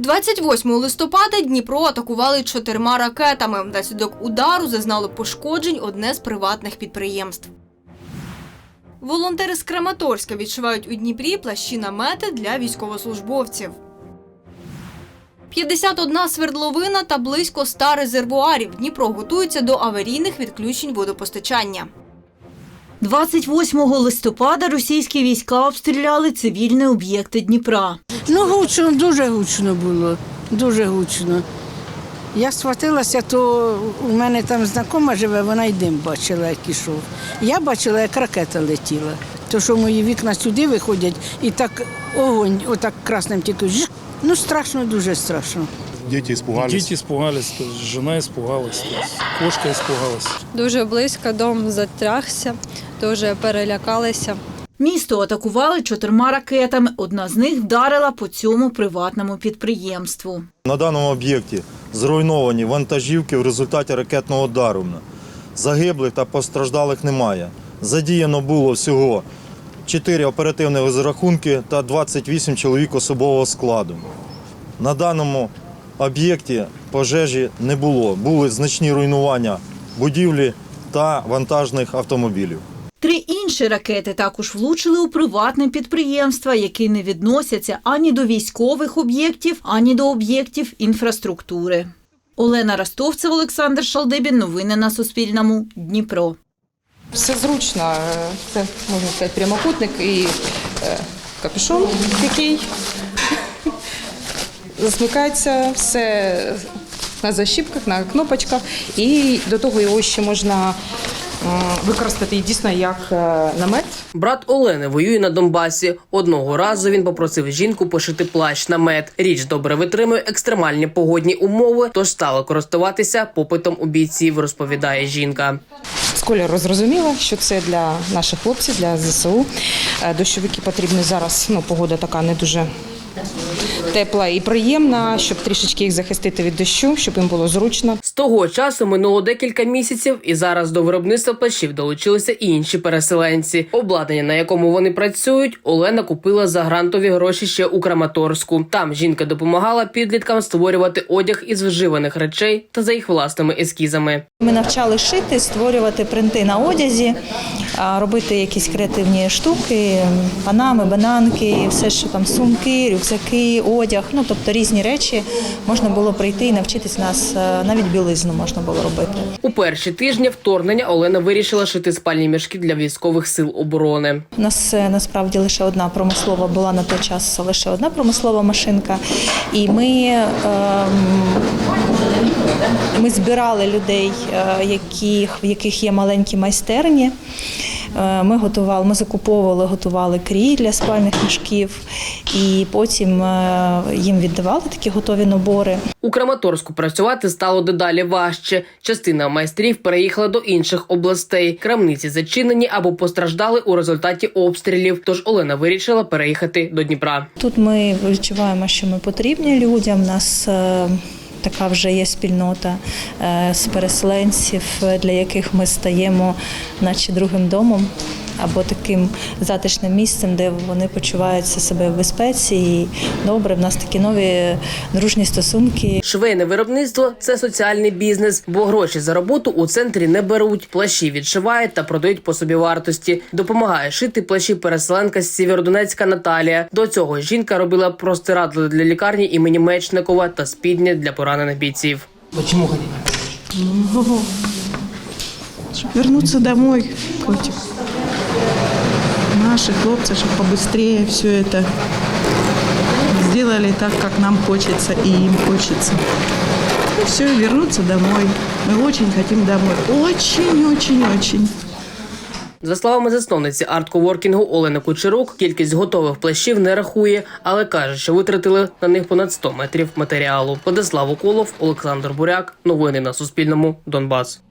28 листопада Дніпро атакували чотирма ракетами. Внаслідок удару зазнало пошкоджень одне з приватних підприємств. Волонтери з Краматорська відшивають у Дніпрі плащі намети для військовослужбовців. 51 свердловина та близько 100 резервуарів. Дніпро готується до аварійних відключень водопостачання. 28 листопада російські війська обстріляли цивільні об'єкти Дніпра. Ну, гучно, дуже гучно було, дуже гучно. Я схватилася, то у мене там знакома живе, вона й дим бачила, як ішов. Я бачила, як ракета летіла. То, що мої вікна сюди виходять, і так огонь, отак красним тільки. Ну, страшно, дуже страшно. Дети испугались. Дети испугались, то есть жена испугалась, то есть кошка испугалась. Дуже близько, дом затрягся, дуже перелякалися. Місто атакували чотирма ракетами. Одна з них вдарила по цьому приватному підприємству. На даному об'єкті зруйновані вантажівки в результаті ракетного удару. Загиблих та постраждалих немає. Задіяно було всього 4 оперативні розрахунки та 28 чоловік особового складу. На даному об'єкті пожежі не було. Були значні руйнування будівлі та вантажних автомобілів. Три інші ракети також влучили у приватне підприємства, які не відносяться ані до військових об'єктів, ані до об'єктів інфраструктури. Олена Ростовцев, Олександр Шалдибін. Новини на Суспільному. Дніпро. Все зручно. Е, Це можна сказати прямокутник і е, капюшон такий. Засмикається все на защіпках, на кнопочках. І до того його ще можна е, використати дійсно як е, намет. Брат Олени воює на Донбасі. Одного разу він попросив жінку пошити плащ намет. Річ добре витримує екстремальні погодні умови, тож стала користуватися попитом у бійців, розповідає жінка. З кольору зрозуміла, що це для наших хлопців, для ЗСУ. Е, Дощовики потрібні зараз. Ну, погода така не дуже тепла і приємна, щоб трішечки їх захистити від дощу, щоб їм було зручно. З того часу минуло декілька місяців, і зараз до виробництва плащів долучилися і інші переселенці. Обладнання, на якому вони працюють, Олена купила за грантові гроші ще у Краматорську. Там жінка допомагала підліткам створювати одяг із вживаних речей та за їх власними ескізами. Ми навчали шити, створювати принти на одязі, робити якісь креативні штуки, панами, бананки, все, що там сумки, рюкзаки, одяг. Ну тобто різні речі можна було прийти і навчитись нас. е, Навіть білизну можна було робити. У перші тижні вторгнення Олена вирішила шити спальні мішки для військових сил оборони. У нас е, насправді лише одна промислова була на той час лише одна промислова машинка, і ми, ем, ми збирали людей, е, яких, в яких є маленькі майстерні. Е, Ми готували, ми закуповували, готували крій для спальних мішків, і потім е, їм віддавали такі готові набори. У Краматорську працювати стало дедалі важче. Частина майстрів переїхала до інших областей. Крамниці зачинені або постраждали у результаті обстрілів. Тож Олена вирішила переїхати до Дніпра. Тут ми відчуваємо, що ми потрібні людям. Нас е, така вже є спільнота е, з переселенців, для яких ми стаємо, наче другим домом. Або таким затишним місцем, де вони почуваються себе в безпеці. І добре, в нас такі нові дружні стосунки. Швейне виробництво це соціальний бізнес, бо гроші за роботу у центрі не беруть. Плащі відшивають та продають по собі вартості. Допомагає шити плащі переселенка з Сєвєродонецька Наталія. До цього жінка робила простирадла для лікарні імені Мечникова та спідня для поранених бійців. Чтоб вернуться домой, котик Наши хлопцы, чтобы побыстрее все это сделали так, как нам хочется и им хочется. И все, вернуться домой. Мы очень хотим домой. Очень-очень-очень. За словами засновниці арт-коворкінгу Олени Кучерук, кількість готових плащів не рахує, але каже, що витратили на них понад 100 метрів матеріалу. Владислав Уколов, Олександр Буряк. Новини на Суспільному. Донбас.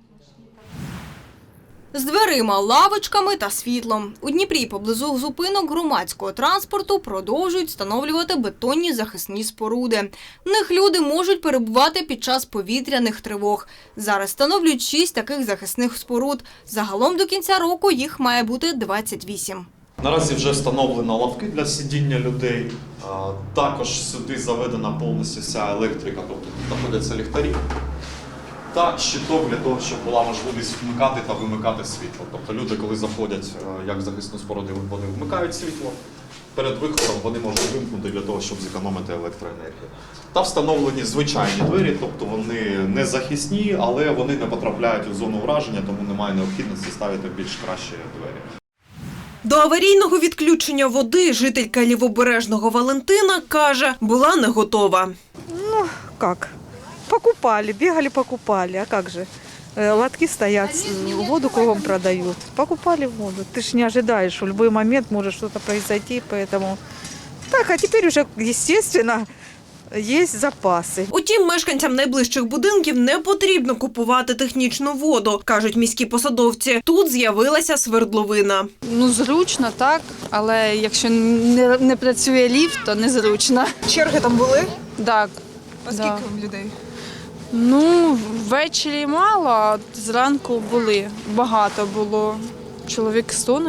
З дверима, лавочками та світлом. У Дніпрі поблизу зупинок громадського транспорту продовжують встановлювати бетонні захисні споруди. В них люди можуть перебувати під час повітряних тривог. Зараз встановлюють шість таких захисних споруд. Загалом до кінця року їх має бути 28. Наразі вже встановлено лавки для сидіння людей. Також сюди заведена повністю вся електрика, тобто знаходяться ліхтарі. Та щиток для того, щоб була можливість вмикати та вимикати світло. Тобто люди, коли заходять е, як захисну споруду, вони вмикають світло. Перед виходом вони можуть вимкнути для того, щоб зекономити електроенергію. Та встановлені звичайні двері, тобто вони не захисні, але вони не потрапляють у зону враження, тому немає необхідності ставити більш кращі двері. До аварійного відключення води жителька лівобережного Валентина каже, була не готова. Как? Покупали, бегали, покупали. А как же? Э, Лотки стоят, с- воду кругом продают. Покупали воду. Ты ж не ожидаешь, что в любой момент может что-то произойти, поэтому... Так, а теперь уже, естественно, есть запасы. Утім, мешканцям найближчих будинків не потрібно купувати технічну воду, кажуть міські посадовці. Тут з'явилася свердловина. Ну, зручно, так, але якщо не, не працює ліфт, то незручно. Черги там були? Так. А Да. людей? Ну, ввечері мало, а зранку були. Багато було. Чоловік 100,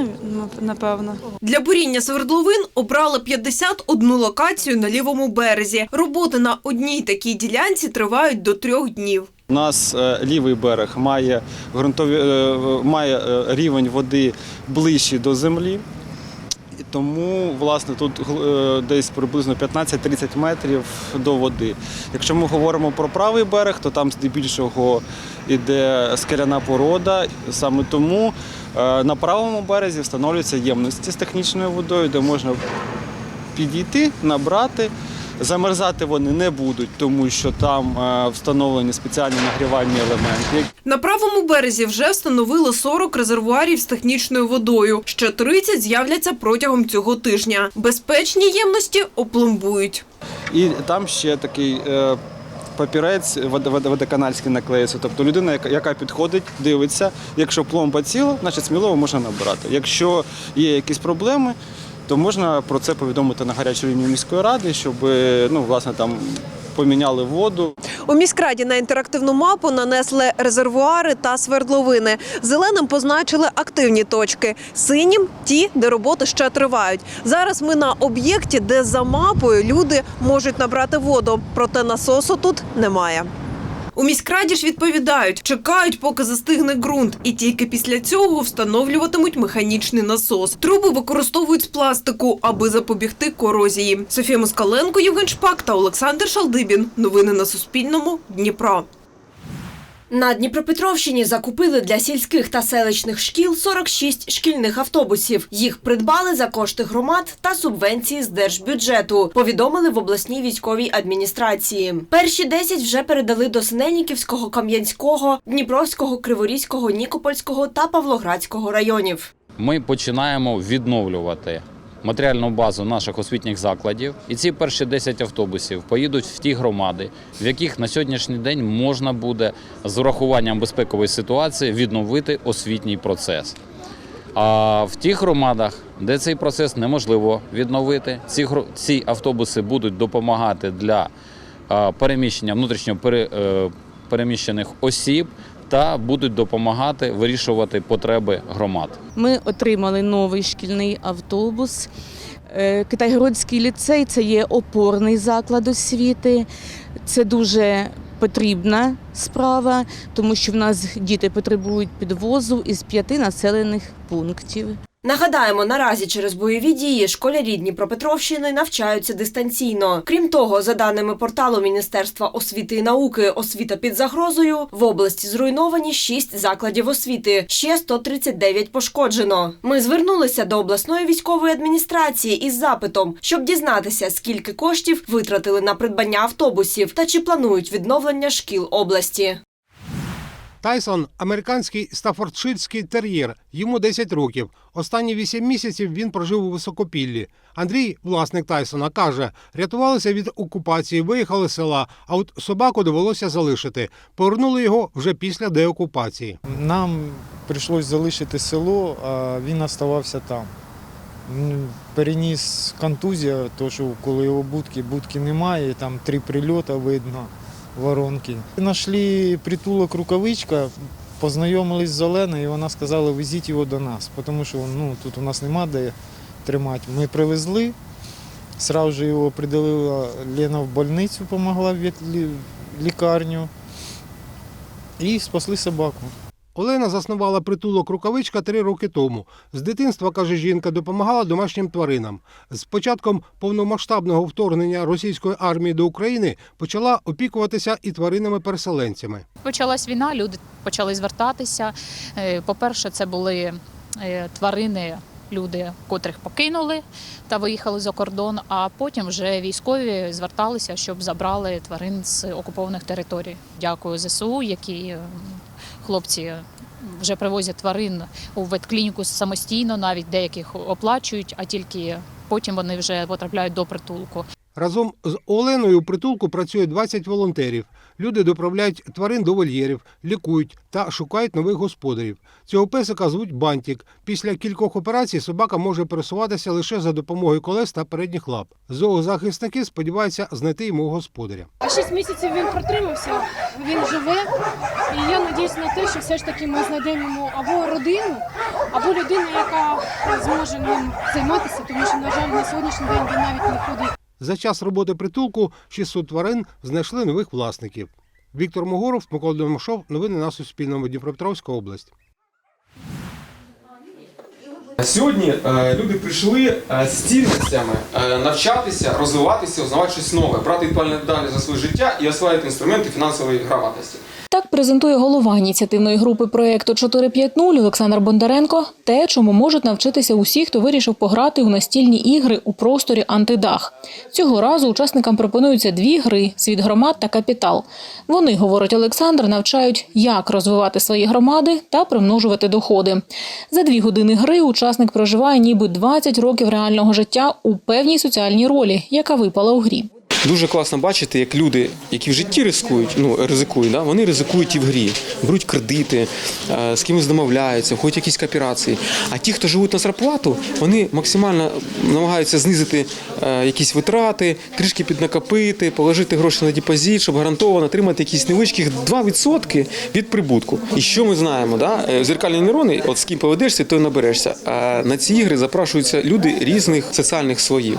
напевно. Для буріння свердловин обрали 51 локацію на лівому березі. Роботи на одній такій ділянці тривають до трьох днів. У нас е, лівий берег має ґрунтові е, має е, рівень води ближчий до землі. Тому, власне, тут е, десь приблизно 15-30 метрів до води. Якщо ми говоримо про правий берег, то там здебільшого йде скеляна порода. Саме тому е, на правому березі встановлюються ємності з технічною водою, де можна підійти, набрати. Замерзати вони не будуть, тому що там е, встановлені спеціальні нагрівальні елементи. На правому березі вже встановили 40 резервуарів з технічною водою. Ще 30 з'являться протягом цього тижня. Безпечні ємності опломбують. І там ще такий е, папірець вод- вод- водоканальський наклеїться. Тобто людина, яка підходить, дивиться, якщо пломба ціла, значить сміливо можна набирати. Якщо є якісь проблеми, то можна про це повідомити на гарячу лінію міської ради, щоб ну, власне, там поміняли воду. У міськраді на інтерактивну мапу нанесли резервуари та свердловини. Зеленим позначили активні точки, синім ті, де роботи ще тривають. Зараз ми на об'єкті, де за мапою люди можуть набрати воду, проте насосу тут немає. У міськраді ж відповідають, чекають, поки застигне ґрунт, і тільки після цього встановлюватимуть механічний насос. Труби використовують з пластику, аби запобігти корозії. Софія Москаленко, Євген Шпак та Олександр Шалдибін. Новини на Суспільному. Дніпро. На Дніпропетровщині закупили для сільських та селищних шкіл 46 шкільних автобусів. Їх придбали за кошти громад та субвенції з держбюджету. Повідомили в обласній військовій адміністрації. Перші 10 вже передали до Синельниківського, Кам'янського, Дніпровського, Криворізького, Нікопольського та Павлоградського районів. ми починаємо відновлювати матеріальну базу наших освітніх закладів. І ці перші 10 автобусів поїдуть в ті громади, в яких на сьогоднішній день можна буде з урахуванням безпекової ситуації відновити освітній процес. А в тих громадах, де цей процес неможливо відновити, ці, ці автобуси будуть допомагати для переміщення внутрішньо е, переміщених осіб та будуть допомагати вирішувати потреби громад. Ми отримали новий шкільний автобус. Е, Китайгородський ліцей це є опорний заклад освіти. Це дуже потрібна справа, тому що в нас діти потребують підвозу із п'яти населених пунктів. Нагадаємо, наразі через бойові дії школярі Дніпропетровщини навчаються дистанційно. Крім того, за даними порталу Міністерства освіти і науки «Освіта під загрозою» в області зруйновані 6 закладів освіти, ще 139 пошкоджено. Ми звернулися до обласної військової адміністрації із запитом, щоб дізнатися, скільки коштів витратили на придбання автобусів та чи планують відновлення шкіл області. Тайсон американський стафордширський тер'єр. Йому 10 років. Останні 8 місяців він прожив у високопіллі. Андрій, власник Тайсона, каже, рятувалися від окупації, виїхали з села, а от собаку довелося залишити. Повернули його вже після деокупації. Нам прийшлось залишити село, а він оставався там. Переніс контузія, то що коли його будки, будки немає, там три прильоти видно, воронки. Знайшли притулок рукавичка, познайомились з Оленою, і вона сказала, везіть його до нас, тому що ну, тут у нас нема де тримати. Ми привезли, сразу же його приділила Лена в больницю, допомогла в лікарню і спасли собаку. Олена заснувала притулок рукавичка три роки тому. З дитинства, каже жінка, допомагала домашнім тваринам. З початком повномасштабного вторгнення російської армії до України почала опікуватися і тваринами-переселенцями. Почалась війна, люди почали звертатися. Е, По-перше, це були е, тварини, люди, котрих покинули та виїхали за кордон. А потім вже військові зверталися, щоб забрали тварин з окупованих територій. Дякую ЗСУ, які хлопці вже привозять тварин у ветклініку самостійно, навіть деяких оплачують, а тільки потім вони вже потрапляють до притулку. Разом з Оленою у притулку працює 20 волонтерів. Люди доправляють тварин до вольєрів, лікують та шукають нових господарів. Цього песика звуть Бантік. Після кількох операцій собака може пересуватися лише за допомогою колес та передніх лап. Зоозахисники сподіваються знайти йому господаря. Шість місяців він протримався, він живе. І я надіюсь на те, що все ж таки ми знайдемо йому або родину, або людину, яка зможе ним займатися, тому що, на жаль, на сьогоднішній день він навіть не ходить. За час роботи притулку 600 тварин знайшли нових власників. Віктор Могоров, Микола Домашов. Новини на Суспільному. Дніпропетровська область. Сьогодні е, люди прийшли е, з цінностями е, навчатися, розвиватися, узнавати щось нове, брати відповідальність за своє життя і освоїти інструменти фінансової грамотності. Так презентує голова ініціативної групи проєкту 4.5.0 Олександр Бондаренко те, чому можуть навчитися усі, хто вирішив пограти у настільні ігри у просторі антидах. Цього разу учасникам пропонуються дві гри світ громад та капітал. Вони, говорить Олександр, навчають, як розвивати свої громади та примножувати доходи. За дві години гри учасник проживає ніби 20 років реального життя у певній соціальній ролі, яка випала у грі. Дуже класно бачити, як люди, які в житті ризикують, ну ризикують, да? вони ризикують і в грі, беруть кредити, е, з кимось домовляються, входять якісь кооперації. А ті, хто живуть на зарплату, вони максимально намагаються знизити е, якісь витрати, трішки піднакопити, положити гроші на депозит, щоб гарантовано отримати якісь невеличких 2% від прибутку. І що ми знаємо? Да? Е, Зеркальні нейрони, от з ким поведешся, то й наберешся. А на ці ігри запрошуються люди різних соціальних слоїв.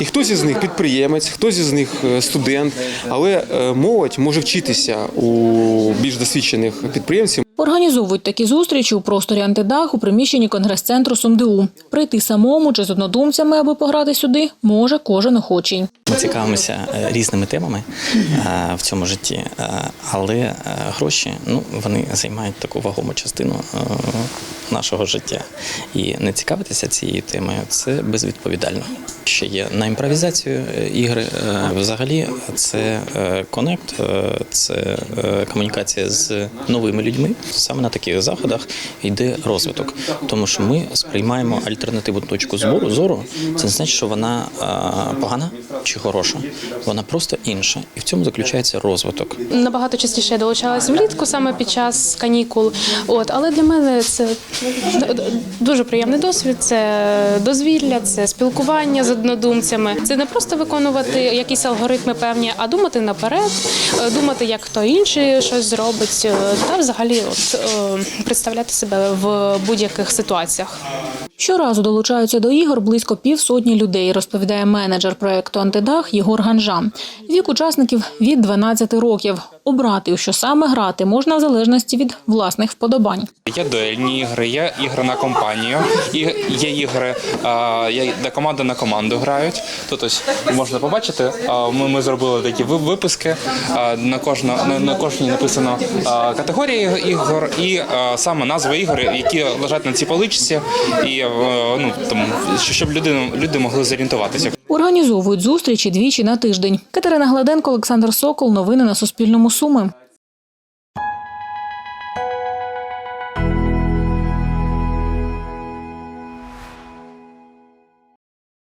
І хтось із них підприємець, хтось із них е, студент, але е, молодь може вчитися у більш досвідчених підприємців. Організовують такі зустрічі у просторі антидах у приміщенні конгрес-центру СумДУ. Прийти самому чи з однодумцями, аби пограти сюди, може кожен охочий. Ми цікавимося е, різними темами е, в цьому житті, е, але гроші ну вони займають таку вагому частину нашого життя. І не цікавитися цією темою це безвідповідально. Ще є на імпровізацію ігри. Взагалі, це конект, це комунікація з новими людьми. Саме на таких заходах йде розвиток, тому що ми сприймаємо альтернативну точку збору зору. Це не значить, що вона погана чи хороша. Вона просто інша, і в цьому заключається розвиток. Набагато частіше я долучалась влітку саме під час канікул. От, але для мене це дуже приємний досвід. Це дозвілля, це спілкування з однодумцями. Це не просто виконувати якісь алгоритми певні, а думати наперед, е, думати, як хто інший щось зробить, е, та взагалі от, е, представляти себе в будь-яких ситуаціях. Щоразу долучаються до ігор близько півсотні людей, розповідає менеджер проекту Антидах Єгор Ганжа. Вік учасників від 12 років. Обрати, що саме грати, можна в залежності від власних вподобань. Є дуельні ігри, є ігри на компанію, і є ігри, де команда на команду грають. Тут ось можна побачити. Ми, ми зробили такі ви- випуски. а, На кожна на, кожній написано категорія ігор і саме назви ігор, які лежать на цій поличці, і е, ну там щоб люди, люди могли зорієнтуватися. Організовують зустрічі двічі на тиждень. Катерина Гладенко, Олександр Сокол. Новини на Суспільному. Суми.